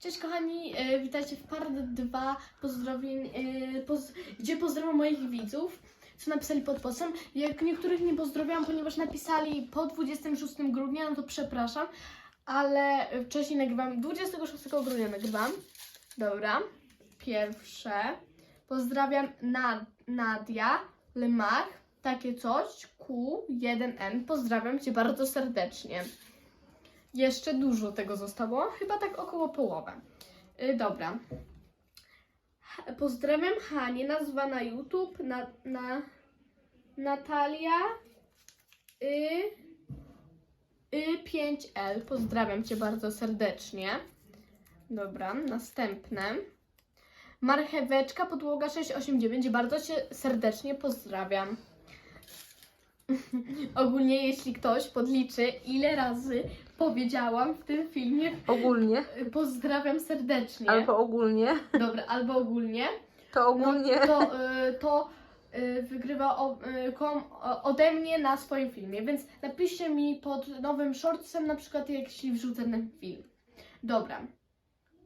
Cześć kochani, e, witajcie w part 2 pozdrowień, e, poz, gdzie pozdrawiam moich widzów, co napisali pod postem. Jak niektórych nie pozdrawiam, ponieważ napisali po 26 grudnia, no to przepraszam, ale wcześniej nagrywam, 26 grudnia nagrywam. Dobra, pierwsze. Pozdrawiam Nad, Nadia, Lemach, takie coś, Q1N. Pozdrawiam Cię bardzo serdecznie. Jeszcze dużo tego zostało, chyba tak około połowę. Y, dobra. Pozdrawiam Hanię, nazwa na YouTube, na, na Natalia y, y 5L. Pozdrawiam Cię bardzo serdecznie. Dobra, następne. Marcheweczka, podłoga 689. Bardzo Cię serdecznie pozdrawiam. Ogólnie, jeśli ktoś podliczy, ile razy powiedziałam w tym filmie, Ogólnie. pozdrawiam serdecznie. Albo ogólnie. Dobra, albo ogólnie. To ogólnie. No, to y, to y, wygrywa o, y, kom, o, ode mnie na swoim filmie, więc napiszcie mi pod nowym shortsem, na przykład jeśli wrzucę ten film. Dobra.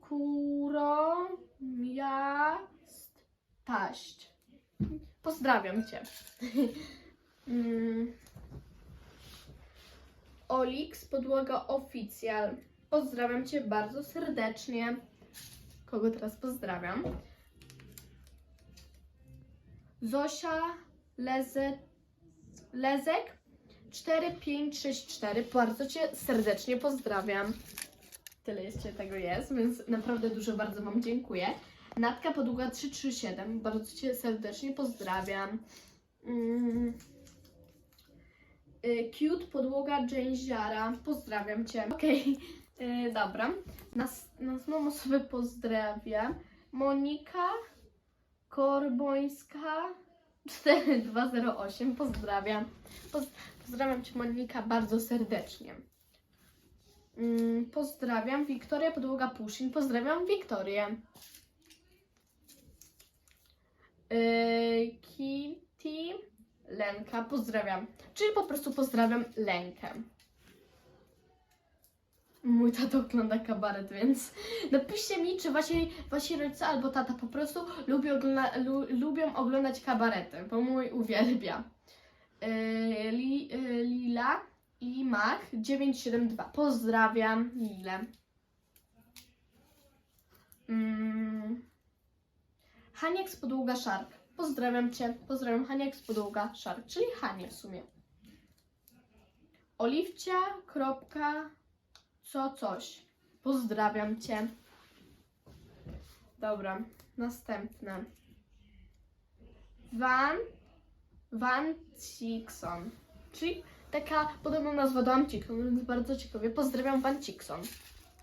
Kuro miast taść. Pozdrawiam Cię. Mm. Olix, podłoga oficjal. Pozdrawiam Cię bardzo serdecznie. Kogo teraz pozdrawiam? Zosia Leze, Lezek 4564. Bardzo Cię serdecznie pozdrawiam. Tyle jeszcze tego jest, więc naprawdę dużo bardzo Wam dziękuję. Natka Podługa 337. Bardzo Cię serdecznie pozdrawiam. Mm. Y, Cute Podłoga Jane Pozdrawiam Cię. Okej, y, dobra. Nas, następną osobę pozdrawiam. Monika Korbońska 4208. Pozdrawiam. Poz, pozdrawiam Cię Monika bardzo serdecznie. Mm, pozdrawiam Wiktoria Podłoga Puszyn. Pozdrawiam Wiktorię. Yy, Kitty Lenka. Pozdrawiam. Czyli po prostu pozdrawiam Lenkę. Mój tata ogląda kabaret, więc napiszcie mi, czy wasi, wasi rodzice albo tata po prostu lubią, ogląda, lu, lubią oglądać kabarety, bo mój uwielbia. Yy, li, yy, Lila i Mach 972. Pozdrawiam Lilę. Mm. Haniek z podługa Sharp. Pozdrawiam Cię. Pozdrawiam Haniek z podługa Sharp, czyli Hanie w sumie. Oliwcia. Kropka, co coś. Pozdrawiam Cię. Dobra, następne. Van Van Cikson. Czyli taka podobna nazwa do Amcikson, więc bardzo ciekawie. Pozdrawiam Van Cikson.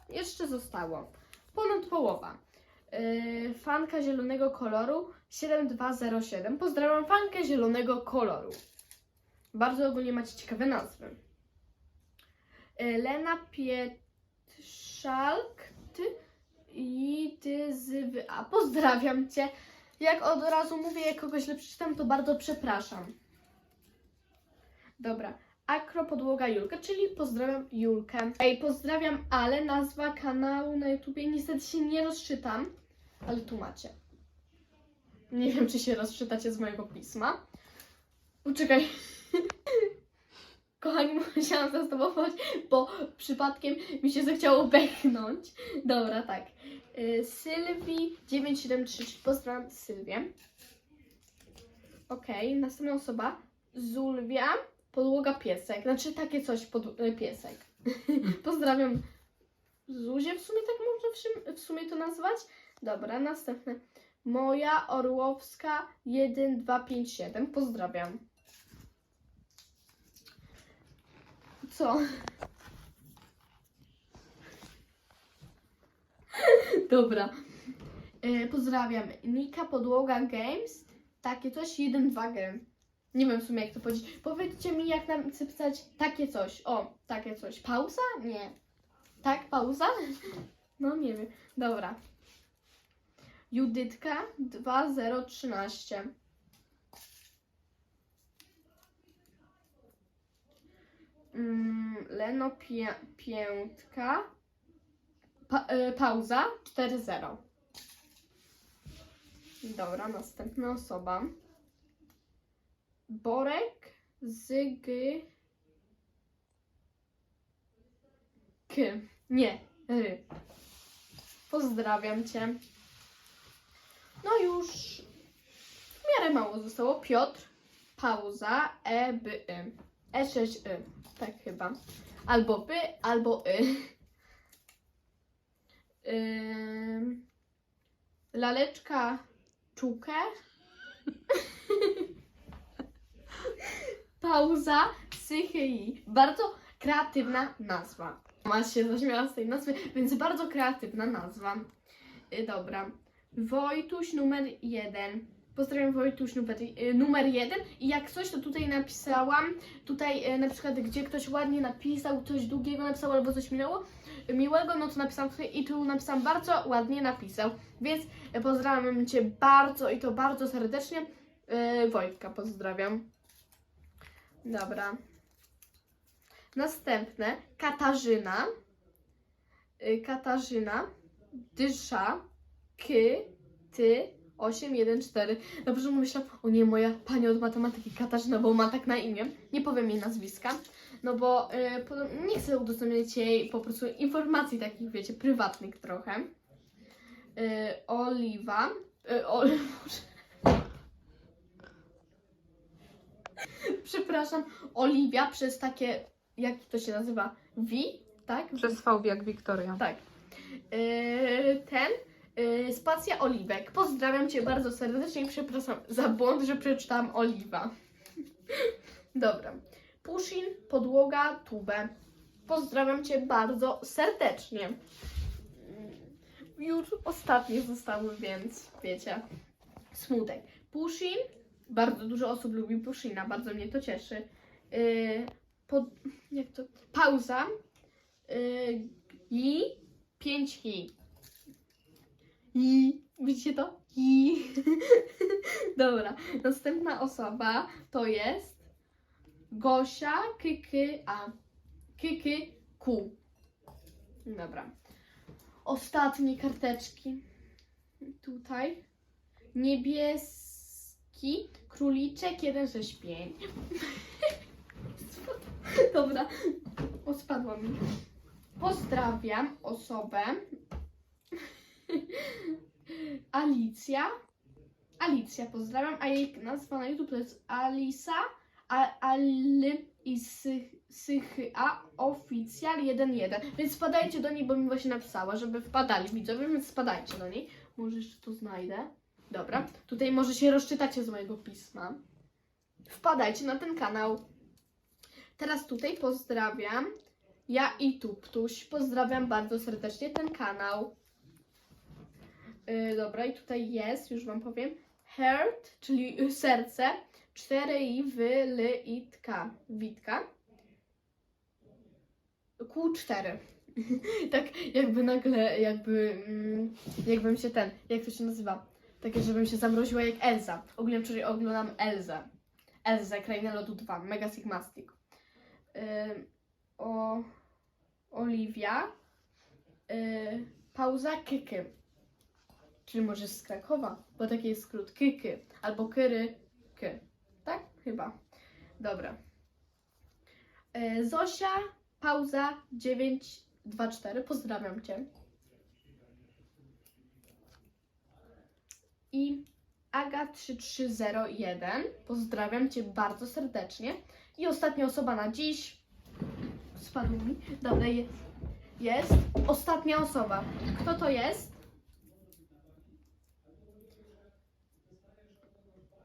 Jeszcze zostało ponad połowa. Yy, fanka zielonego koloru 7207. Pozdrawiam fankę zielonego koloru. Bardzo ogólnie macie ciekawe nazwy. Yy, Lena Pietrzalk ty i ty z A pozdrawiam cię. Jak od razu mówię, jak kogoś źle przeczytam, to bardzo przepraszam. Dobra. Akro podłoga Julka, czyli pozdrawiam Julkę. Ej, pozdrawiam, ale nazwa kanału na YouTubie niestety się nie rozczytam, ale tu macie. Nie wiem, czy się rozczytacie z mojego pisma. Uczekaj. Kochani, musiałam zastopować, bo przypadkiem mi się zachciało bechnąć. Dobra, tak. Y, Sylwii 973. Pozdrawiam Sylwię. Okej, następna osoba. Zulwia, podłoga piesek. Znaczy takie coś, pod, y, piesek. Pozdrawiam Zuzię, w sumie tak można w, w sumie to nazwać. Dobra, następne. Moja Orłowska 1257. Pozdrawiam. Co? Dobra. E, pozdrawiam. Nika Podłoga Games. Takie coś, 1-2 game. Nie wiem w sumie jak to powiedzieć. Powiedzcie mi jak napisać takie coś. O, takie coś. Pauza? Nie. Tak, pauza? No nie wiem. Dobra. Judytka 2013. Mm, Leno Piętka Pa, y, pauza 4-0. Dobra, następna osoba. Borek Zygy. K. Nie, ry. Pozdrawiam cię. No już w miarę mało zostało. Piotr, pauza, e, by, y. E6, y. Tak chyba. Albo by, albo y. Laleczka czukę. Pauza psychii. Bardzo kreatywna nazwa. Ma się zaśmiała z tej nazwy, więc bardzo kreatywna nazwa. Y, dobra. Wojtuś numer jeden. Pozdrawiam Wojtuś numer, y, numer jeden. I jak coś, to tutaj napisałam. Tutaj y, na przykład, gdzie ktoś ładnie napisał, coś długiego napisał albo coś miłego, no to napisałam tutaj i tu napisałam bardzo ładnie napisał. Więc pozdrawiam Cię bardzo i to bardzo serdecznie. Wojtka pozdrawiam. Dobra. Następne. Katarzyna. Y, Katarzyna. Dysza. K. Ty. 814. Dobrze myślałam, o nie, moja pani od matematyki Katarzyna, bo ma tak na imię. Nie powiem jej nazwiska. No bo y, podo- nie chcę udostępniać jej po prostu informacji takich, wiecie, prywatnych trochę. Y, Oliwa. Y, o, Przepraszam, Oliwia przez takie, jak to się nazywa? Wi, tak? Przez V jak Wiktoria. Tak. Yy, ten, yy, spacja Oliwek. Pozdrawiam Cię bardzo serdecznie i przepraszam za błąd, że przeczytałam Oliwa. Dobra. Pushin, podłoga, tubę. Pozdrawiam Cię bardzo serdecznie. Już ostatnie zostały, więc wiecie. Smutek. Pushin, bardzo dużo osób lubi Pushina, bardzo mnie to cieszy. Yy, pod, jak to? Pauza. Yy, i 5 i. I. Widzicie to? I. Dobra. Następna osoba to jest Gosia Kyky A. Kyky Ku. Dobra. Ostatnie karteczki. Tutaj. Niebieski króliczek 165. Dobra. O, spadło mi. Pozdrawiam osobę Alicja. Alicja pozdrawiam, a jej nazwa na YouTube to jest Alisa a, Ali i Sy- Sychy-A Oficjal 1.1. Więc wpadajcie do niej, bo mi właśnie napisała, żeby wpadali widzowie, więc spadajcie do niej. Może jeszcze to znajdę. Dobra, tutaj może się rozczytacie z mojego pisma. Wpadajcie na ten kanał. Teraz tutaj pozdrawiam ja i Tuptuś. Pozdrawiam bardzo serdecznie ten kanał. Yy, dobra, i tutaj jest, już Wam powiem, heart, czyli serce, 4 i wy, ly, i tka, witka. Q4. tak jakby nagle, jakby, mm, jakbym się ten, jak to się nazywa? Takie, żebym się zamroziła jak Elza. Ogólnie wczoraj oglądam Elzę. Elzę, Krainę Lodu 2, Mega Sigmastic. Yy, o... Oliwia. Yy, pauza Kyky. Czyli może z Krakowa, bo taki jest skrót Kyky. Albo Kyry K. Tak? Chyba. Dobra. Yy, Zosia, pauza 924. Pozdrawiam Cię. I Aga 3301. Pozdrawiam Cię bardzo serdecznie. I ostatnia osoba na dziś. Spadł mi. Dobra, jest. Ostatnia osoba. Kto to jest?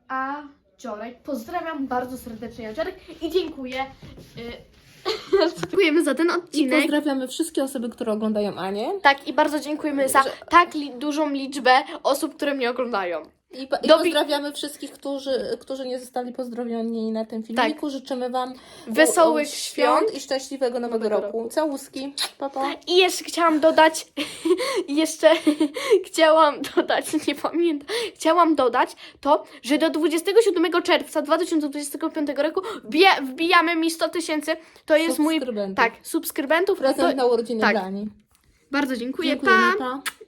A Dziorek. Pozdrawiam bardzo serdecznie Dziorek i dziękuję. Dziękujemy za ten I odcinek. pozdrawiamy wszystkie osoby, które oglądają Anię. Tak, i bardzo dziękujemy za tak li- dużą liczbę osób, które mnie oglądają. I, po- i Dobi- pozdrawiamy wszystkich, którzy, którzy nie zostali pozdrowieni na tym filmiku. Życzymy Wam Wesołych u- świąt. i szczęśliwego nowego Nowego roku. Całuski. Pa, pa. I jeszcze chciałam dodać, jeszcze chciałam dodać, nie pamiętam, chciałam dodać to, że do 27 czerwca 2025 roku wbija, wbijamy mi 100 tysięcy, to jest mój, tak, subskrybentów, Prezent to, na urodziny tak. dla Ani. Bardzo dziękuję. Dziękujemy, pa! pa.